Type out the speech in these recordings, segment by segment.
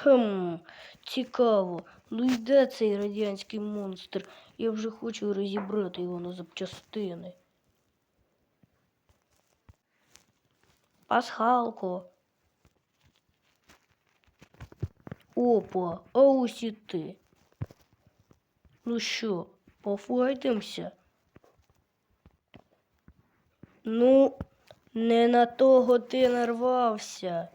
Хм, цікаво. Ну і де цей радянський монстр? Я вже хочу розібрати його на запчастини. Пасхалко. Опа, а ось і ти. Ну що, пофайтимся? Ну, не на того ти нарвався.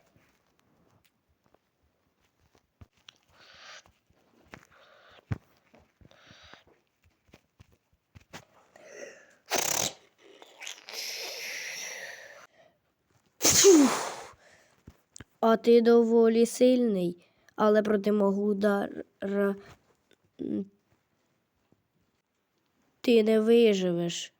А ти доволі сильний, але проти мого удара ти не виживеш.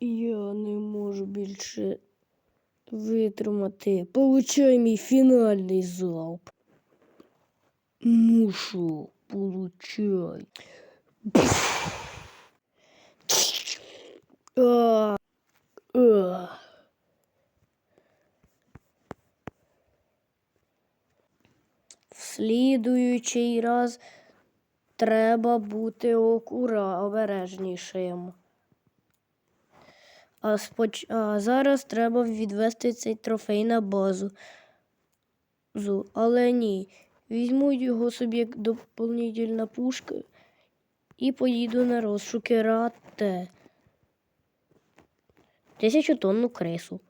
Я не можу більше витримати. Получай мій фінальний залп. Ну що, получай. А, а. В слідуючий раз треба бути окура обережнішим. А, споч... а зараз треба відвести цей трофей на базу. Зу. Але ні. Візьму його собі як доповнительна пушка і поїду на розшуки рате. Тисячу тонну крису.